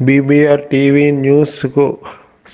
B B R T V ನ್ಯೂಸ್ಗೂ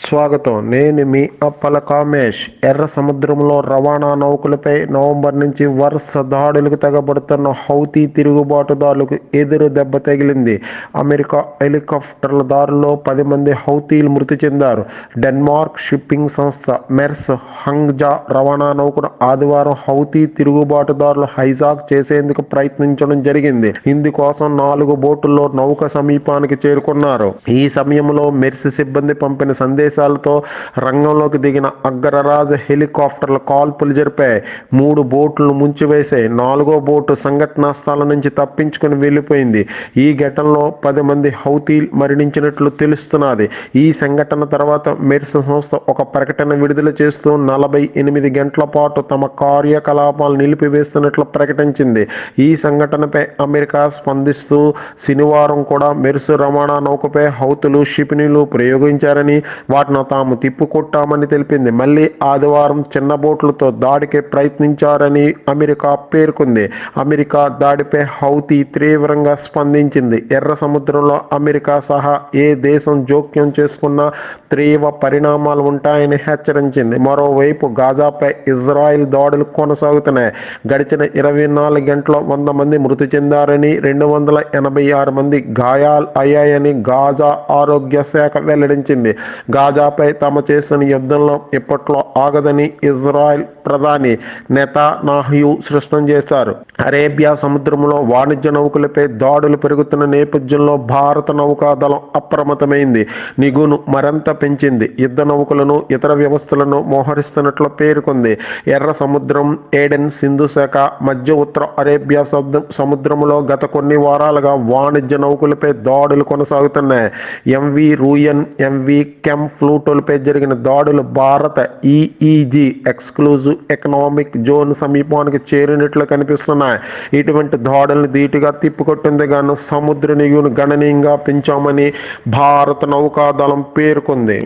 స్వాగతం. నేను మీ అప్పల కామేష్. ఎర్ర సముద్రంలో రవాణా నౌకలపై నవంబర్ నుంచి వరుస దాడులకు తెగబడుతున్న హౌతీ తిరుగుబాటుదారులకు ఎదురు దెబ్బ తగిలింది. అమెరికా హెలికాప్టర్ల దారిలో పది మంది హౌతీలు మృతి చెందారు. డెన్మార్క్ షిప్పింగ్ సంస్థ మెర్స్ హంగ్జా రవాణా నౌకను ఆదివారం హౌతీ తిరుగుబాటుదారులు హైజాక్ చేసేందుకు ప్రయత్నించడం జరిగింది. ఇందుకోసం నాలుగు బోటుల్లో నౌక సమీపానికి చేరుకున్నారు. ఈ సమయంలో మెర్స్ సిబ్బంది పంపిన సందేశాలతో రంగంలోకి దిగిన అగ్రరాజు హెలికాప్టర్లు కాల్పులు జరిపాయి. మూడు బోట్లు ముంచివేశాయి నాలుగో బోటు సంఘటనా స్థలం నుంచి తప్పించుకుని వెళ్ళిపోయింది. ఈ ఘటనలో పది మంది హౌతీ మరణించినట్లు తెలుస్తున్నది. ఈ సంఘటన తర్వాత మెర్స్ సంస్థ ఒక ప్రకటన విడుదల చేస్తూ నలభై ఎనిమిది గంటల పాటు తమ కార్యకలాపాలు నిలిపివేస్తున్నట్లు ప్రకటించింది. ఈ సంఘటనపై అమెరికా స్పందిస్తూ శనివారం కూడా మెర్సు రవాణా నౌకపై హౌతులు క్షిపణులు ప్రయోగించారని వాటిని తాము తిప్పుకొట్టామని తెలిపింది. మళ్ళీ ఆదివారం చిన్న బోట్లతో దాడికి ప్రయత్నించారని అమెరికా పేర్కొంది. అమెరికా దాడిపై హౌతీ తీవ్రంగా స్పందించింది. ఎర్ర సముద్రంలో అమెరికా సహా ఏ దేశం జోక్యం చేసుకున్నా తీవ్ర పరిణామాలు ఉంటాయని హెచ్చరించింది. మరోవైపు గాజాపై ఇజ్రాయెల్ దాడులు కొనసాగుతున్నాయి. గడిచిన ఇరవై నాలుగు గంటల వంద మంది మృతి చెందారని రెండు వందల ఎనభై ఆరు మంది గాయాలు అయ్యాయని గాజా ఆరోగ్య శాఖ వెల్లడించింది. గాజాపై తాము చేసిన యుద్ధంలో ఇప్పట్లో ఆగదని ఇజ్రాయెల్ ప్రధాని నెతానాహ్యూ స్పష్టం చేశారు. అరేబియా సముద్రంలో వాణిజ్య నౌకలపై దాడులు పెరుగుతున్న నేపథ్యంలో భారత నౌకాదళం అప్రమత్తమైంది. నిగును మరింత పెంచింది. యుద్ధ నౌకలను ఇతర వ్యవస్థలను మోహరిస్తున్నట్లు పేర్కొంది. ఎర్ర సముద్రం ఏడెన్ సింధు శాఖ మధ్య ఉత్తర అరేబియా సముద్రంలో గత కొన్ని వారాలుగా వాణిజ్య నౌకలపై దాడులు కొనసాగుతున్నాయి. ఎంవి రూయన్ ఎంవి కెంప్ ఫ్లూటోల్పై జరిగిన దాడులు భారత ఈఈజీ ఎక్స్క్లూజివ్ ఎకనామిక్ జోన్ సమీపానికి చేరినట్లు కనిపిస్తున్నాయి. ఇటువంటి దాడులను ధీటుగా తిప్పికొట్టింది గాను సముద్ర నిగును గణనీయంగా పెంచామని భారత నౌకాదళం పేర్కొంది.